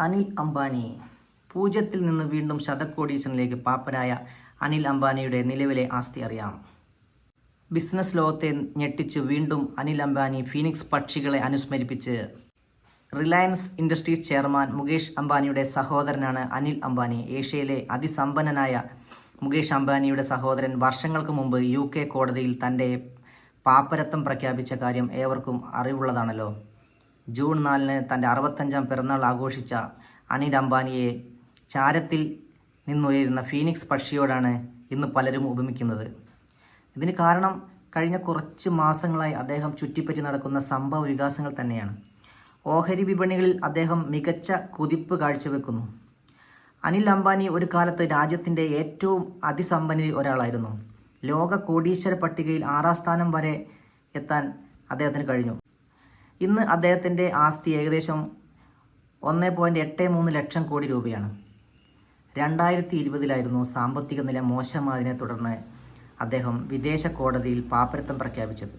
അനിൽ അംബാനി. പൂജ്യത്തിൽ നിന്ന് വീണ്ടും ശതക്കോടീശ്വരനിലേക്ക് പാപ്പനായ അനിൽ അംബാനിയുടെ നിലവിലെ ആസ്തി അറിയാം. ബിസിനസ് ലോകത്തെ ഞെട്ടിച്ച് വീണ്ടും അനിൽ അംബാനി ഫീനിക്സ് പക്ഷികളെ അനുസ്മരിപ്പിച്ച്. റിലയൻസ് ഇൻഡസ്ട്രീസ് ചെയർമാൻ മുകേഷ് അംബാനിയുടെ സഹോദരനാണ് അനിൽ അംബാനി. ഏഷ്യയിലെ അതിസമ്പന്നനായ മുകേഷ് അംബാനിയുടെ സഹോദരൻ വർഷങ്ങൾക്ക് മുമ്പ് യു കോടതിയിൽ തന്റെ പാപ്പരത്വം പ്രഖ്യാപിച്ച കാര്യം ഏവർക്കും അറിവുള്ളതാണല്ലോ. ജൂൺ നാലിന് തന്റെ അറുപത്തഞ്ചാം പിറന്നാൾ ആഘോഷിച്ച അനിൽ അംബാനിയെ ചാരത്തിൽ നിന്നുയരുന്ന ഫീനിക്സ് പക്ഷിയോടാണ് ഇന്ന് പലരും ഉപമിക്കുന്നത്. ഇതിന് കാരണം കഴിഞ്ഞ കുറച്ച് മാസങ്ങളായി അദ്ദേഹം ചുറ്റിപ്പറ്റി നടക്കുന്ന സംഭവ വികാസങ്ങൾ തന്നെയാണ്. ഓഹരി വിപണികളിൽ അദ്ദേഹം മികച്ച കുതിപ്പ് കാഴ്ചവെക്കുന്നു. അനിൽ അംബാനി ഒരു കാലത്ത് രാജ്യത്തിന്റെ ഏറ്റവും അതിസമ്പന്നരിൽ ഒരാളായിരുന്നു. ലോക കോടീശ്വര പട്ടികയിൽ ആറാം സ്ഥാനം വരെ എത്താൻ അദ്ദേഹത്തിന് കഴിഞ്ഞു. ഇന്ന് അദ്ദേഹത്തിന്റെ ആസ്തി ഏകദേശം ഒന്ന് പോയിന്റ് എട്ട് മൂന്ന് ലക്ഷം കോടി രൂപയാണ്. രണ്ടായിരത്തി ഇരുപതിലായിരുന്നു സാമ്പത്തിക നില മോശമായതിനെ തുടർന്ന് അദ്ദേഹം വിദേശ കോടതിയിൽ പാപ്പരത്തം പ്രഖ്യാപിച്ചത്.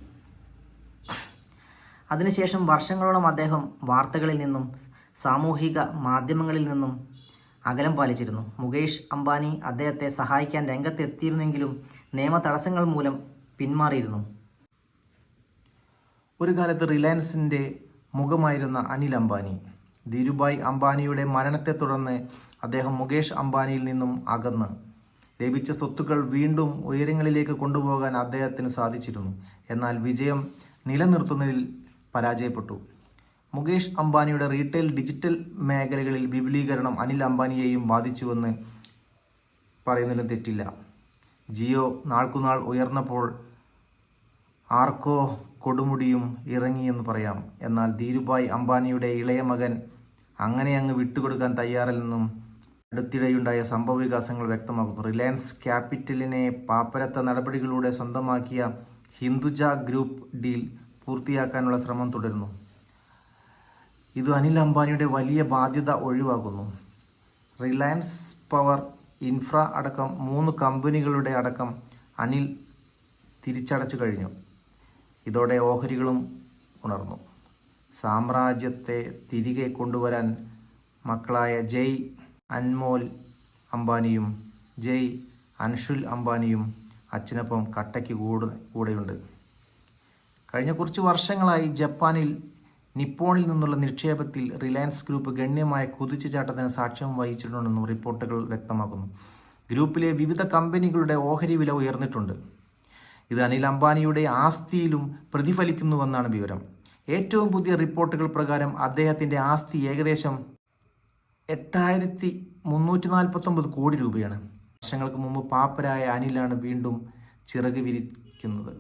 അതിനുശേഷം വർഷങ്ങളോളം അദ്ദേഹം വാർത്തകളിൽ നിന്നും സാമൂഹിക മാധ്യമങ്ങളിൽ നിന്നും അകലം പാലിച്ചിരുന്നു. മുകേഷ് അംബാനി അദ്ദേഹത്തെ സഹായിക്കാൻ രംഗത്തെത്തിയിരുന്നെങ്കിലും നിയമ തടസ്സങ്ങൾ മൂലം പിന്മാറിയിരുന്നു. ഒരു കാലത്ത് റിലയൻസിന്റെ മുഖമായിരുന്ന അനിൽ അംബാനി ധീരുഭായ് അംബാനിയുടെ മരണത്തെ തുടർന്ന് അദ്ദേഹം മുകേഷ് അംബാനിയിൽ നിന്നും അകന്ന്. ലഭിച്ച സ്വത്തുക്കൾ വീണ്ടും ഉയരങ്ങളിലേക്ക് കൊണ്ടുപോകാൻ അദ്ദേഹത്തിന് സാധിച്ചിരുന്നു. എന്നാൽ വിജയം നിലനിർത്തുന്നതിൽ പരാജയപ്പെട്ടു. മുകേഷ് അംബാനിയുടെ റീറ്റെയിൽ ഡിജിറ്റൽ മേഖലകളിൽ വിപുലീകരണം അനിൽ അംബാനിയെയും ബാധിച്ചുവെന്ന് പറയുന്നതിലും തെറ്റില്ല. ജിയോ നാൾക്കുനാൾ ഉയർന്നപ്പോൾ ആർക്കോ കൊടുമുടിയും ഇറങ്ങിയെന്ന് പറയാം. എന്നാൽ ധീരുഭായ് അംബാനിയുടെ ഇളയ മകൻ അങ്ങനെ അങ്ങ് വിട്ടുകൊടുക്കാൻ തയ്യാറല്ലെന്നും അടുത്തിടെയുണ്ടായ സംഭവ വികാസങ്ങൾ വ്യക്തമാക്കുന്നു. റിലയൻസ് ക്യാപിറ്റലിനെ പാപ്പരത്ത നടപടികളിലൂടെ സ്വന്തമാക്കിയ ഹിന്ദുജ ഗ്രൂപ്പ് ഡീൽ പൂർത്തിയാക്കാനുള്ള ശ്രമം തുടരുന്നു. ഇത് അനിൽ അംബാനിയുടെ വലിയ ബാധ്യത ഒഴിവാക്കുന്നു. റിലയൻസ് പവർ ഇൻഫ്ര അടക്കം മൂന്ന് കമ്പനികളുടെ അടക്കം അനിൽ തിരിച്ചടച്ചു കഴിഞ്ഞു. ഇതോടെ ഓഹരികളും ഉണർന്നു. സാമ്രാജ്യത്തെ തിരികെ കൊണ്ടുവരാൻ മക്കളായ ജയ് അൻമോൽ അംബാനിയും ജയ് അൻഷുൽ അംബാനിയും അച്ഛനൊപ്പം കട്ടയ്ക്ക് കൂടെ കൂടെയുണ്ട്. കഴിഞ്ഞ കുറച്ച് വർഷങ്ങളായി ജപ്പാനിൽ നിപ്പോണിൽ നിന്നുള്ള നിക്ഷേപത്തിൽ റിലയൻസ് ഗ്രൂപ്പ് ഗണ്യമായ കുതിച്ചുചാട്ടത്തിന് സാക്ഷ്യം വഹിച്ചിട്ടുണ്ടെന്നും റിപ്പോർട്ടുകൾ വ്യക്തമാക്കുന്നു. ഗ്രൂപ്പിലെ വിവിധ കമ്പനികളുടെ ഓഹരി വില ഉയർന്നിട്ടുണ്ട്. ഇത് അനിൽ അംബാനിയുടെ ആസ്തിയിലും പ്രതിഫലിക്കുന്നുവെന്നാണ് വിവരം. ഏറ്റവും പുതിയ റിപ്പോർട്ടുകൾ പ്രകാരം അദ്ദേഹത്തിന്റെ ആസ്തി ഏകദേശം എട്ടായിരത്തി മുന്നൂറ്റി നാൽപ്പത്തൊമ്പത് കോടി രൂപയാണ്. വർഷങ്ങൾക്ക് മുമ്പ് പാപ്പരായ അനിലാണ് വീണ്ടും ചിറക് വിരിക്കുന്നത്.